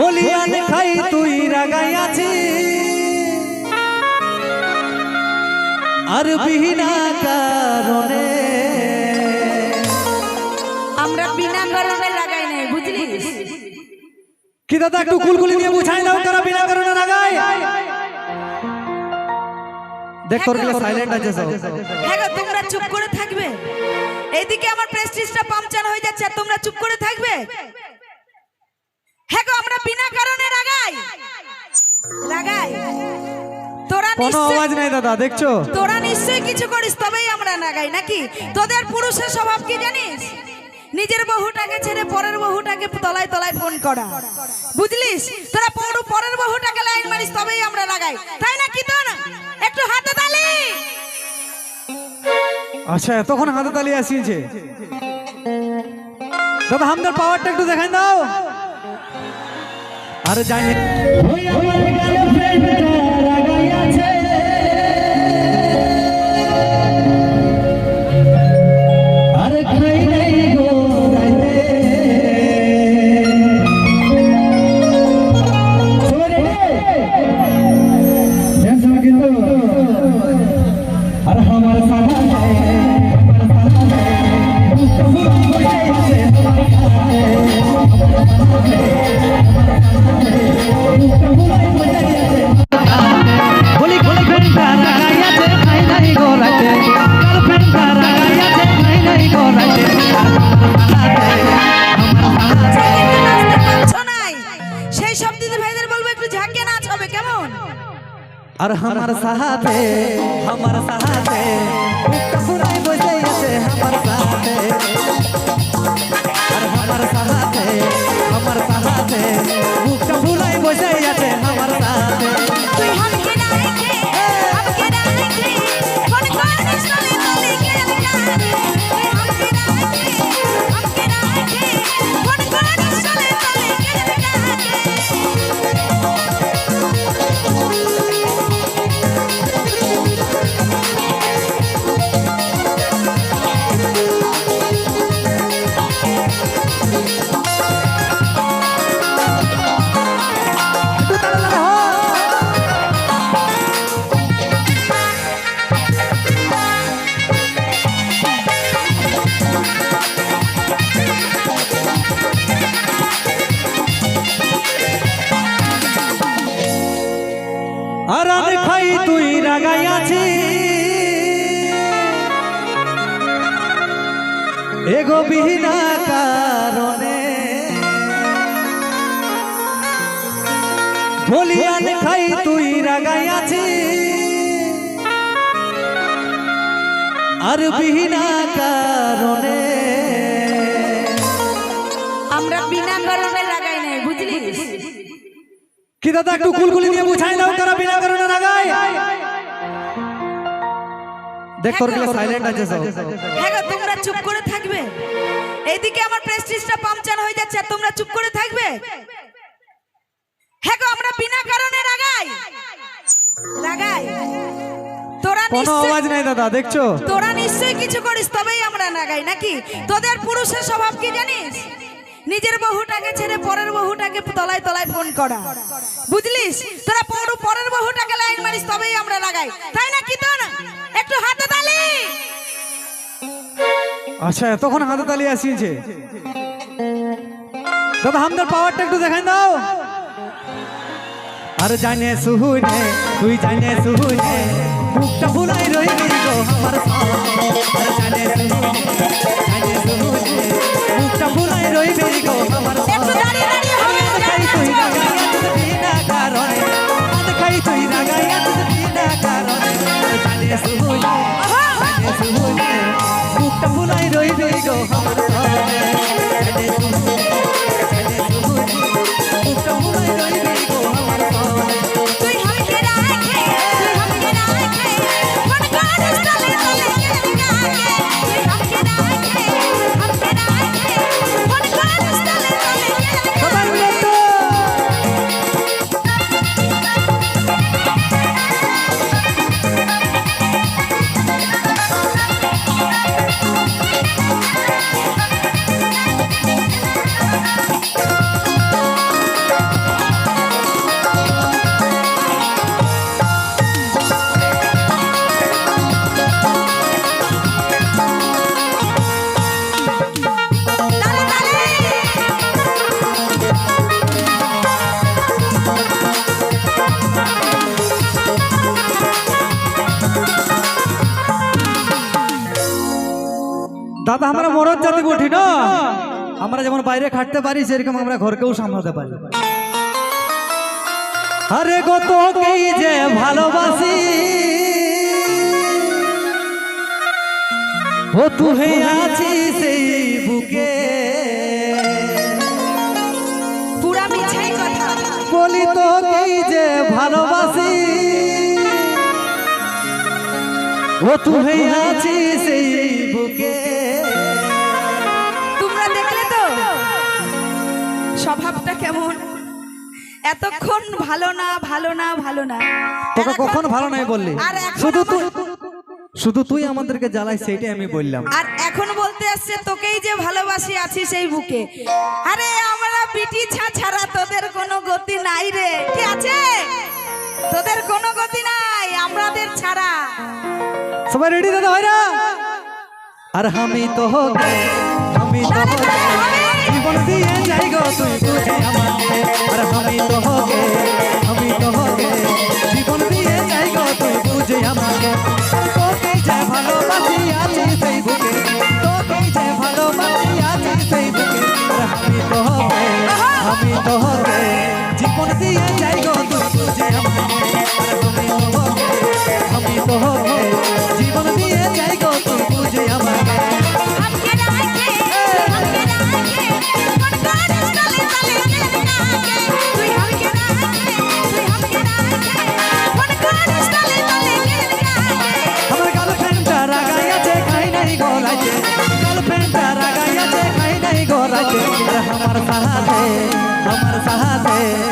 বলিয়ান খাই তুই রাগাই আছি আর বিহীনা কারণে আমরা বিনা কারণে লাগাই নাই বুঝলি? কি দাদা একটু কুলকুলি দিয়ে বুঝাই দাও কারা বিনা কারণে রাগায়। দেখ তোর গেলে সাইলেন্ট আছে সব। হ্যাঁ তোমরা চুপ করে থাকবে। এইদিকে আমার প্রেস্টিজটা পাংচার হয়ে যাচ্ছে আর তোমরা চুপ করে থাকবে? হ্যাঁ বিনা কারণে রাগাই রাগাই তোরা কোনো আওয়াজ নাই দাদা দেখছ? তোরা নিশ্চয়ই কিছু করিস তবেই আমরা নাগাই নাকি? তোদের পুরুষের স্বভাব কি জানিস? নিজের বহুটাকে ছেড়ে পরের বহুটাকে তলায় তলায় ফোন করা। বুঝলিস? তোরা পর- পরের বহুটাকে লাইন মারিস তবেই আমরা লাগাই তাই না কি তোর একটু হাতে তালি। আচ্ছা এতক্ষণ হাতে তালি আসিয়েছে। দাদা আমাদের পাওয়ারটা একটু দেখাই দাও। আরে জানি আর আমার সাহাতে আমার সাহাতে পুরাই বসে আছে আমার সাহাতে আর আমার সাহাতে আমার সাহাতে এগো বিহীনা কারণে বলিয়ান খাই তুই রাগাই আছি আর বিহীনা কারণে আমরা বিনা কারণে লাগাই নাই বুঝলিস কি দাদা একটু কুলকুলি দিয়ে বুঝাই দাও কারা বিনা কারণে রাগায়? দেখ তোর সাইলেন্ট আছে সব হ্যাঁ তোমরা চুপ করে থাকবে। এইদিকে আমার প্রেস্টিজটা পাংচার হয়ে যাচ্ছে আর তোমরা চুপ করে থাকবে। হ্যাঁ গো, আমরা বিনা কারণে রাগাই। রাগাই। তোরা কোনো আওয়াজ নাই দাদা দেখছ? তোরা নিশ্চয়ই কিছু করিস তবেই আমরা নাগাই নাকি? তোদের পুরুষের স্বভাব কি জানিস? নিজের বহুটাকে ছেড়ে পরের বহুটাকে তলায় তলায় ফোন করা। বুঝলিস? তোরা পরের বহুটাকে লাইন মারিস তবেই আমরা লাগাই তাই না কি তোর একটু হাতে তালি। আচ্ছা এতক্ষণ হাতে তালি আসিয়েছে। দাদা আমাদের পাওয়ারটা একটু দেখাই দাও। আর জানে সুহুনে তুই জানে সুহুনে মুখটা ফুলাই রইবি গো আমার রইবি গো দাদা আমরা মরদ জাতি উঠি না? আমরা যেমন বাইরে খাটতে পারি সেরকম আমরা ঘরকেও সামলাতে পারি। আরে গো তোকেই যে ভালোবাসি। ও তুই আছি সেই বুকে। পুরা মিছাই কথা। বলি তোকেই যে ভালোবাসি। ও তুই আছি সেই বুকে। স্বভাবটা কেমন? এতক্ষণ ভালো না ভালো না ভালো না। তোকে কখন ভালো নাই বললি। শুধু তুই শুধু তুই আমাদেরকে জ্বালাই সেইটাই আমি বললাম। আর এখন বলতে আসছে তোকেই যে ভালোবাসি আছি সেই বুকে। আরে আমরা ছা ছাড়া তোদের কোনো গতি নাই রে। ঠিক আছে? তোদের কোনো গতি নাই আমাদের ছাড়া। সবাই রেডি দাদা ভাইরা? আর আমি তো আমি তো। জীবন দিয়ে যাই গো তুই বুঝে আমাকে আর আমি তো সাহাতে আমার সাহাতে